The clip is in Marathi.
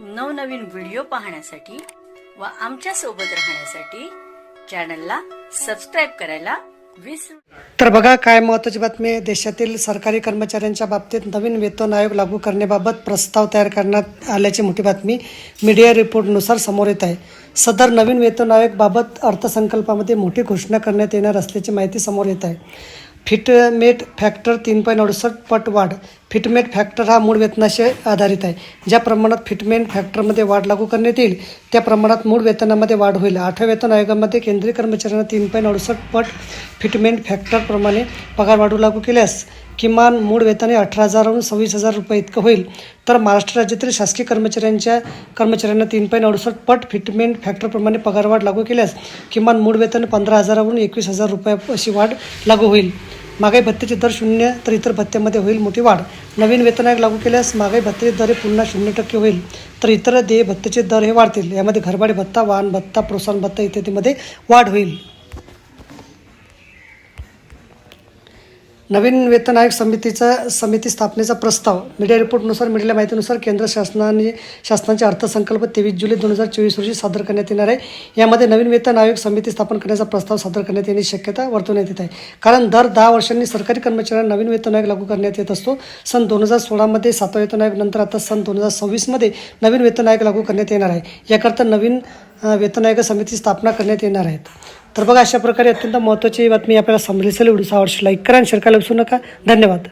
नवनवीन व्हिडिओ पाहण्यासाठी व आमच्यासोबत राहण्यासाठी चॅनलला सबस्क्राईब करायला तर बघा काय महत्त्वाची बातमी आहे. देशातील सरकारी कर्मचाऱ्यांच्या बाबतीत नवीन वेतन आयोग लागू करण्याबाबत प्रस्ताव तयार करण्यात आल्याची मोठी बातमी मीडिया रिपोर्टनुसार समोर येत आहे. सदर नवीन वेतन आयोगबाबत अर्थसंकल्पामध्ये मोठी घोषणा करण्यात येणार असल्याची माहिती समोर येत आहे. फिटमेट फॅक्टर तीन पॉईंट अडुसष्ट पट वाढ. फिटमेट फॅक्टर हा मूळ वेतनाशी आधारित आहे. ज्या प्रमाणात फिटमेट फॅक्टरमध्ये वाढ लागू करण्यात येईल त्या प्रमाणात मूळ वेतनामध्ये वाढ होईल. आठव्या वेतन आयोगामध्ये केंद्रीय कर्मचाऱ्यांना तीन पॉईंट अडुसष्ट पट फिटमेंट फॅक्टरप्रमाणे पगार वाढू लागू केल्यास किमान मूळ वेतन अठरा हजारहून सव्वीस हजार रुपये इतकं होईल. तर महाराष्ट्र राज्यातील शासकीय कर्मचाऱ्यांच्या कर्मचाऱ्यांना तीन पॉईंट अडुसष्ट पट फिटमेंट फॅक्टरप्रमाणे पगारवाढ लागू केल्यास किमान मूळ वेतन पंधरा हजारावरून एकवीस हजार रुपये अशी वाढ लागू होईल. महागाई भत्त्याचे दर शून्य तर इतर भत्त्यामध्ये होईल मोठी वाढ. नवीन वेतन आयोग लागू केल्यास महागाई भत्त्याचे दर हे पुन्हा शून्य टक्के होईल. तर इतर देय भत्त्याचे दर हे वाढतील. यामध्ये घरभाडे भत्ता वाहन भत्ता प्रोत्साहन भत्ता इत्यादीमध्ये वाढ होईल. नवीन वेतन आयोग समितीचा समिती स्थापनेचा प्रस्ताव. मीडिया रिपोर्टनुसार मिळालेल्या माहितीनुसार केंद्र शासनाने शासनाचे अर्थसंकल्प तेवीस जुलै दोन हजार चोवीस रोजी सादर करण्यात येणार आहे. यामध्ये नवीन वेतन आयोग समिती स्थापन करण्याचा प्रस्ताव सादर करण्यात येण्याची शक्यता वर्तवण्यात येत आहे. कारण दर दहा वर्षांनी सरकारी कर्मचाऱ्यांना नवीन वेतन आयोग लागू करण्यात येत असतो. सन दोन हजार सोळामध्ये सातवा वेतन आयोग नंतर आता सन दोन हजार सव्वीसमध्ये नवीन वेतन आयोग लागू करण्यात येणार आहे. याकरता नवीन वेतन आयोग समिती स्थापना करण्यात येणार आहेत. तर बघा अशा प्रकारे अत्यंत महत्त्वाची बातमी आपल्याला समजली असेल. व्हिडिओ आवडशी लाईक करा आणि शेअर करायला विसरू नका. धन्यवाद.